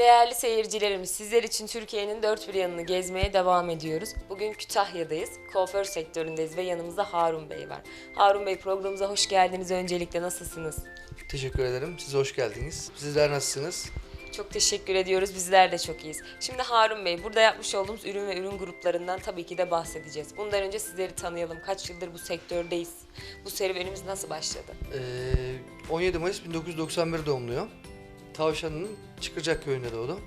Değerli seyircilerimiz, sizler için Türkiye'nin dört bir yanını gezmeye devam ediyoruz. Bugün Kütahya'dayız, kuaför sektöründeyiz ve yanımızda Harun Bey var. Harun Bey programımıza hoş geldiniz. Öncelikle nasılsınız? Teşekkür ederim. Siz hoş geldiniz. Sizler nasılsınız? Çok teşekkür ediyoruz. Bizler de çok iyiyiz. Şimdi Harun Bey, burada yapmış olduğumuz ürün ve ürün gruplarından tabii ki de bahsedeceğiz. Bundan önce sizleri tanıyalım. Kaç yıldır bu sektördeyiz? Bu serüvenimiz nasıl başladı? Ee, 17 Mayıs 1991 doğumluyum. Tavşan'ın Çıkacak köyünde doğdum.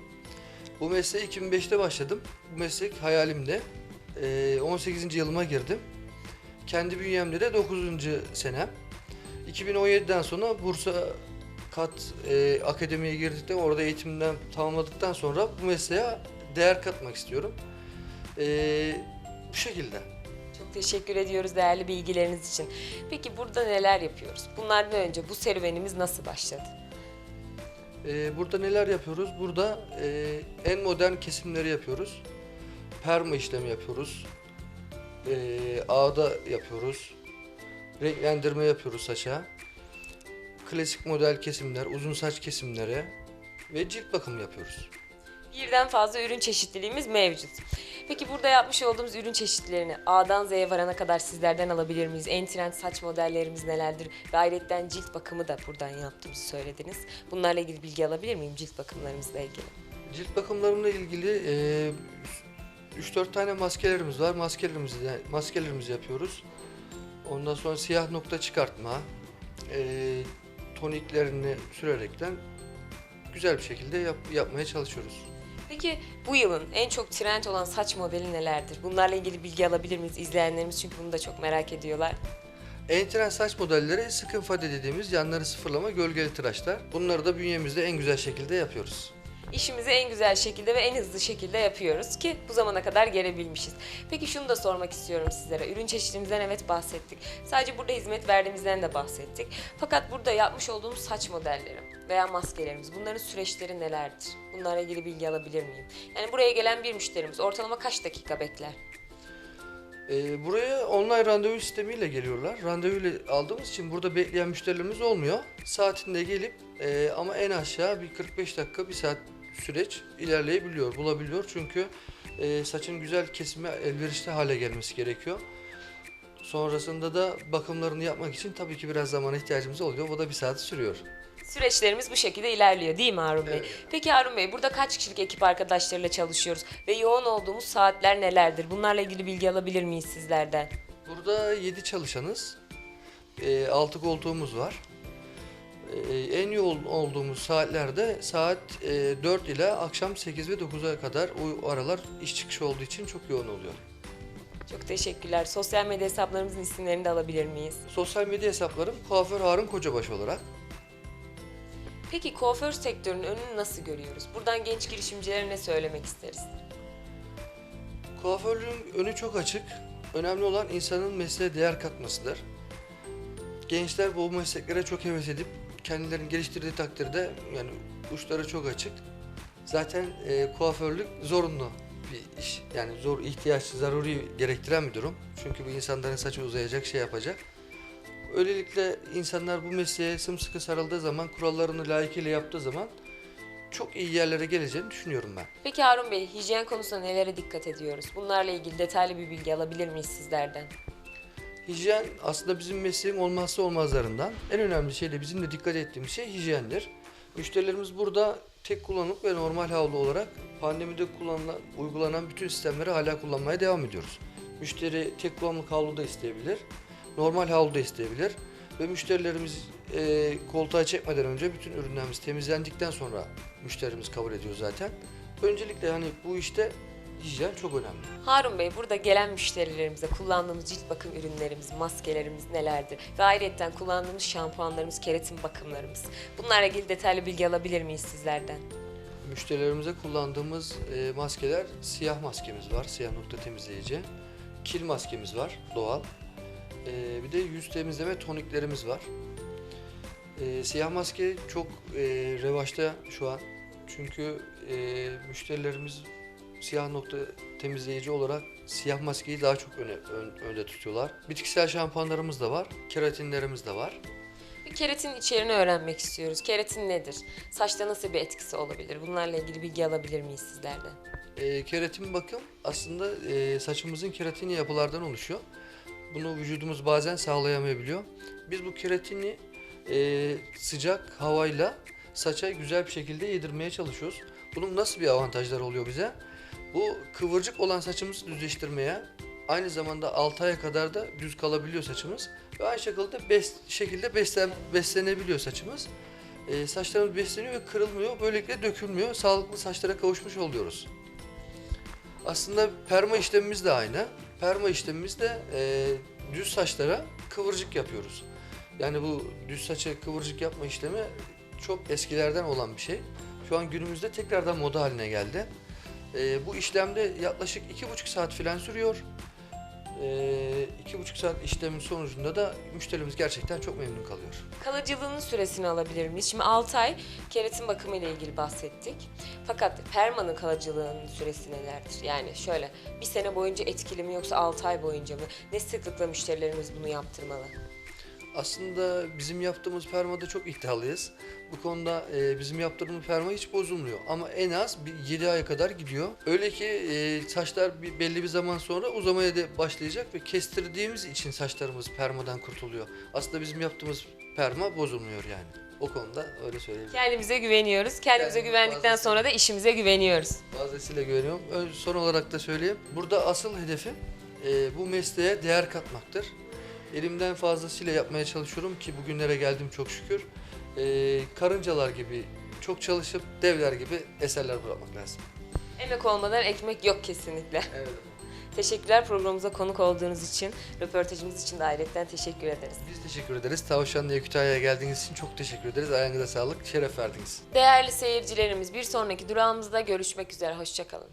Bu mesleğe 2005'te başladım. Bu meslek hayalimde. Ee, 18. yılıma girdim. Kendi bünyemde de 9. senem. 2017'den sonra Bursa Kat e, Akademi'ye girdikten orada eğitimden tamamladıktan sonra bu mesleğe değer katmak istiyorum. Ee, bu şekilde. Çok teşekkür ediyoruz değerli bilgileriniz için. Peki burada neler yapıyoruz? Bunlardan önce bu serüvenimiz nasıl başladı? Ee, burada neler yapıyoruz? Burada e, en modern kesimleri yapıyoruz. Perma işlemi yapıyoruz. Ee, ağda yapıyoruz. Renklendirme yapıyoruz saça. Klasik model kesimler, uzun saç kesimleri ve cilt bakımı yapıyoruz. Birden fazla ürün çeşitliliğimiz mevcut. Peki burada yapmış olduğumuz ürün çeşitlerini A'dan Z'ye varana kadar sizlerden alabilir miyiz? En trend saç modellerimiz nelerdir? Ve ayrıca cilt bakımı da buradan yaptığımızı söylediniz. Bunlarla ilgili bilgi alabilir miyim cilt bakımlarımızla ilgili? Cilt bakımlarımla ilgili e, 3-4 tane maskelerimiz var. Maskelerimizi, maskelerimizi yapıyoruz. Ondan sonra siyah nokta çıkartma, e, toniklerini sürerekten güzel bir şekilde yap- yapmaya çalışıyoruz. Peki bu yılın en çok trend olan saç modeli nelerdir? Bunlarla ilgili bilgi alabilir miyiz izleyenlerimiz çünkü bunu da çok merak ediyorlar. En trend saç modelleri sıkın fade dediğimiz yanları sıfırlama gölgeli tıraşlar. Bunları da bünyemizde en güzel şekilde yapıyoruz. İşimizi en güzel şekilde ve en hızlı şekilde yapıyoruz ki bu zamana kadar gelebilmişiz. Peki şunu da sormak istiyorum sizlere. Ürün çeşitimizden evet bahsettik. Sadece burada hizmet verdiğimizden de bahsettik. Fakat burada yapmış olduğumuz saç modelleri veya maskelerimiz bunların süreçleri nelerdir? Bunlarla ilgili bilgi alabilir miyim? Yani buraya gelen bir müşterimiz ortalama kaç dakika bekler? Ee, buraya online randevu sistemiyle geliyorlar. Randevu ile aldığımız için burada bekleyen müşterilerimiz olmuyor. Saatinde gelip e, ama en aşağı bir 45 dakika, bir saat süreç ilerleyebiliyor, bulabiliyor. Çünkü e, saçın güzel kesime elverişli hale gelmesi gerekiyor. Sonrasında da bakımlarını yapmak için tabii ki biraz zamana ihtiyacımız oluyor. O da bir saat sürüyor. Süreçlerimiz bu şekilde ilerliyor değil mi Harun Bey? Evet. Peki Harun Bey burada kaç kişilik ekip arkadaşlarıyla çalışıyoruz ve yoğun olduğumuz saatler nelerdir? Bunlarla ilgili bilgi alabilir miyiz sizlerden? Burada 7 çalışanız, 6 koltuğumuz var. E, en yoğun olduğumuz saatlerde saat e, 4 ile akşam 8 ve 9'a kadar o aralar iş çıkışı olduğu için çok yoğun oluyor. Çok teşekkürler. Sosyal medya hesaplarımızın isimlerini de alabilir miyiz? Sosyal medya hesaplarım kuaför Harun Kocabaş olarak. Peki kuaför sektörünün önünü nasıl görüyoruz? Buradan genç girişimcilere ne söylemek isteriz? Kuaförlüğün önü çok açık. Önemli olan insanın mesleğe değer katmasıdır. Gençler bu mesleklere çok heves edip kendilerini geliştirdiği takdirde yani uçları çok açık. Zaten e, kuaförlük zorunlu bir iş. Yani zor ihtiyaç, zaruri gerektiren bir durum. Çünkü bu insanların saçı uzayacak, şey yapacak. Öylelikle insanlar bu mesleğe sımsıkı sarıldığı zaman, kurallarını layıkıyla yaptığı zaman çok iyi yerlere geleceğini düşünüyorum ben. Peki Harun Bey, hijyen konusunda nelere dikkat ediyoruz? Bunlarla ilgili detaylı bir bilgi alabilir miyiz sizlerden? Hijyen aslında bizim mesleğin olmazsa olmazlarından. En önemli şey de bizim de dikkat ettiğimiz şey hijyendir. Müşterilerimiz burada tek kullanımlık ve normal havlu olarak pandemide kullanılan, uygulanan bütün sistemleri hala kullanmaya devam ediyoruz. Müşteri tek kullanımlık havlu da isteyebilir, normal havlu da isteyebilir ve müşterilerimiz e, koltuğa çekmeden önce bütün ürünlerimiz temizlendikten sonra müşterimiz kabul ediyor zaten. Öncelikle hani bu işte hijyen çok önemli. Harun Bey, burada gelen müşterilerimize kullandığımız cilt bakım ürünlerimiz, maskelerimiz nelerdir? Ve ayrıca kullandığımız şampuanlarımız, keratin bakımlarımız. Bunlarla ilgili detaylı bilgi alabilir miyiz sizlerden? Müşterilerimize kullandığımız e, maskeler siyah maskemiz var, siyah nokta temizleyici. Kil maskemiz var, doğal. E, bir de yüz temizleme toniklerimiz var. E, siyah maske çok e, revaçta şu an. Çünkü e, müşterilerimiz siyah nokta temizleyici olarak siyah maskeyi daha çok öne, ön- önde tutuyorlar. Bitkisel şampuanlarımız da var, keratinlerimiz de var. Bir keratin içeriğini öğrenmek istiyoruz. Keratin nedir? Saçta nasıl bir etkisi olabilir? Bunlarla ilgili bilgi alabilir miyiz sizlerden? E, keratin bakım aslında e, saçımızın keratini yapılardan oluşuyor. Bunu vücudumuz bazen sağlayamayabiliyor. Biz bu keratini e, sıcak havayla saça güzel bir şekilde yedirmeye çalışıyoruz. Bunun nasıl bir avantajları oluyor bize? Bu kıvırcık olan saçımızı düzleştirmeye, aynı zamanda 6 aya kadar da düz kalabiliyor saçımız. Ve aynı şekilde bes, şekilde beslen, beslenebiliyor saçımız. E, saçlarımız besleniyor ve kırılmıyor. Böylelikle dökülmüyor. Sağlıklı saçlara kavuşmuş oluyoruz. Aslında perma işlemimiz de aynı. Perma işlemimiz de e, düz saçlara kıvırcık yapıyoruz. Yani bu düz saça kıvırcık yapma işlemi çok eskilerden olan bir şey. Şu an günümüzde tekrardan moda haline geldi. E, bu işlemde yaklaşık iki buçuk saat filan sürüyor. E, iki buçuk saat işlemin sonucunda da müşterimiz gerçekten çok memnun kalıyor. Kalıcılığının süresini alabilir miyiz? Şimdi 6 ay keratin bakımı ile ilgili bahsettik. Fakat permanın kalıcılığının süresi nelerdir? Yani şöyle bir sene boyunca etkili mi yoksa 6 ay boyunca mı? Ne sıklıkla müşterilerimiz bunu yaptırmalı? Aslında bizim yaptığımız permada çok iddialıyız. Bu konuda e, bizim yaptığımız perma hiç bozulmuyor. Ama en az bir 7 aya kadar gidiyor. Öyle ki e, saçlar bir, belli bir zaman sonra uzamaya da başlayacak ve kestirdiğimiz için saçlarımız permadan kurtuluyor. Aslında bizim yaptığımız perma bozulmuyor yani. O konuda öyle söyleyebilirim. Kendimize güveniyoruz. Kendimize Kendimiz güvendikten sonra da işimize güveniyoruz. Fazlasıyla güveniyorum. Son olarak da söyleyeyim. Burada asıl hedefim e, bu mesleğe değer katmaktır. Elimden fazlasıyla yapmaya çalışıyorum ki bugünlere geldim çok şükür. E, karıncalar gibi çok çalışıp devler gibi eserler bırakmak lazım. Emek olmadan ekmek yok kesinlikle. Evet. Teşekkürler programımıza konuk olduğunuz için, röportajımız için de ayrıca teşekkür ederiz. Biz teşekkür ederiz. Tavşanlı'ya Kütahya'ya geldiğiniz için çok teşekkür ederiz. Ayağınıza sağlık, şeref verdiniz. Değerli seyircilerimiz bir sonraki durağımızda görüşmek üzere. Hoşçakalın.